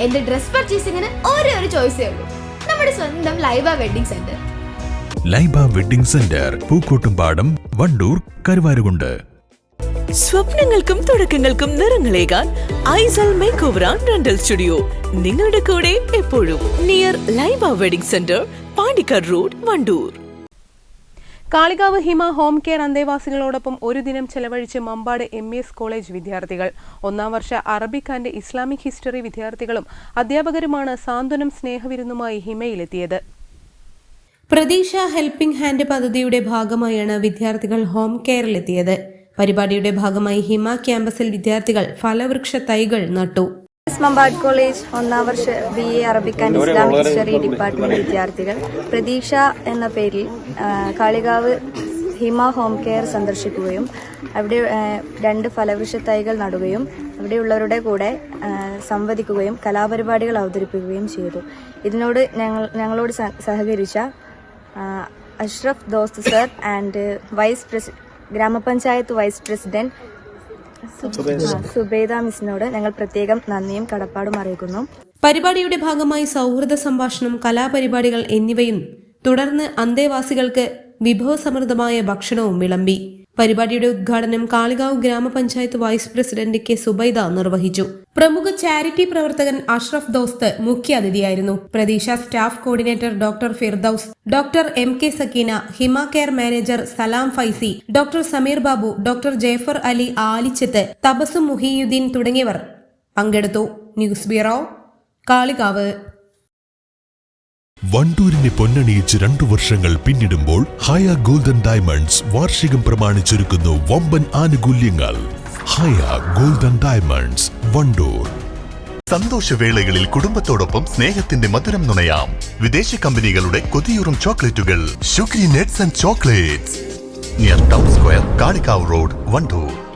എന്റെ ഡ്രസ് പർച്ചേസിംഗിന് ഒരേ ഒരു ചോയ്സേ ഉള്ളൂ. നമ്മുടെ സ്വന്തം Laiba wedding centre. Laiba wedding centre Pookottumpadam Wandoor Karuvarakundu. സ്വപ്നങ്ങൾക്കും തുടക്കങ്ങൾക്കും നിറങ്ങളേകാൻ ഐസൽ make over and rental studio. നിങ്ങളുടെ കൂടെ എപ്പോഴും near Laiba wedding centre Pandikkad road Wandoor. Kalikavu Hima home care അന്തേവാസികളോടൊപ്പം ഒരു ദിനം ചെലവഴിച്ച് മമ്പാട് എം എസ് കോളേജ് വിദ്യാർത്ഥികൾ. ഒന്നാം വർഷ അറബിക് ആൻഡ് ഇസ്ലാമിക് ഹിസ്റ്ററി വിദ്യാർത്ഥികളും അധ്യാപകരുമാണ് സാന്ത്വനം സ്നേഹവിരുന്നുമായി ഹിമയിലെത്തിയത്. പ്രതീക്ഷ ഹെൽപ്പിംഗ് ഹാൻഡ് പദ്ധതിയുടെ ഭാഗമായാണ് വിദ്യാർത്ഥികൾ ഹോം കെയറിലെത്തിയത്. പരിപാടിയുടെ ഭാഗമായി ഹിമ ക്യാമ്പസിൽ വിദ്യാർത്ഥികൾ ഫലവൃക്ഷ തൈകൾ നട്ടു. മമ്പാട് കോളേജ് ഒന്നാം വർഷ B A Arabic and Islam history department വിദ്യാർത്ഥികൾ. പ്രതീക്ഷ എന്ന പേരിൽ കാളികാവ് ഹിമ ഹോം കെയർ സന്ദർശിക്കുകയും അവിടെ രണ്ട് ഫലവൃക്ഷ തൈകൾ നടുകയും അവിടെയുള്ളവരുടെ കൂടെ സംവദിക്കുകയും കലാപരിപാടികൾ അവതരിപ്പിക്കുകയും ചെയ്തു. ഇതിനോട് ഞങ്ങൾ ഞങ്ങളോട് സഹകരിച്ച Ashraf Dost sir and vice പ്രസി ഗ്രാമപഞ്ചായത്ത് വൈസ് പ്രസിഡന്റ് സുബൈദ. മിസ്സിനോട് ഞങ്ങൾ പ്രത്യേകം നന്ദിയും കടപ്പാടും അറിയിക്കുന്നു. പരിപാടിയുടെ ഭാഗമായി സൗഹൃദ സംഭാഷണം കലാപരിപാടികൾ എന്നിവയും തുടർന്ന് അന്തേവാസികൾക്ക് വിഭവസമൃദ്ധമായ ഭക്ഷണവും വിളമ്പി. പരിപാടിയുടെ ഉദ്ഘാടനം കാളികാവ് ഗ്രാമപഞ്ചായത്ത് വൈസ് പ്രസിഡന്റ് കെ സുബൈദ നിർവഹിച്ചു. പ്രമുഖ ചാരിറ്റി പ്രവർത്തകൻ Ashraf Dost മുഖ്യാതിഥിയായിരുന്നു. Prateeksha staff coordinator doctor Firdous doctor M K Sakeena Hima care manager Salam Faizy doctor Sameer Babu doctor Jafar Ali Alichath തപസു Muhiyuddin തുടങ്ങിയവർ പങ്കെടുത്തു. News bureau Kalikavu. വണ്ടൂരിനെ പൊന്നണിയിച്ച് രണ്ടു വർഷങ്ങൾ പിന്നിടുമ്പോൾ ഹയ ഗോൾഡൻ ഡയമണ്ട്സ് വാർഷികം പ്രമാണിച്ചൊരുക്കുന്നു വമ്പൻ ആനുകൂല്യങ്ങൾ. Haya golden diamonds Wandoor. സന്തോഷവേളകളിൽ കുടുംബത്തോടൊപ്പം സ്നേഹത്തിന്റെ മധുരം നുണയാം. വിദേശ കമ്പനികളുടെ കൊതിയൂറും ചോക്ലേറ്റുകൾ. ഷുഗ്രി nets and chocolates. Near town square Kalikavu road Wandoor.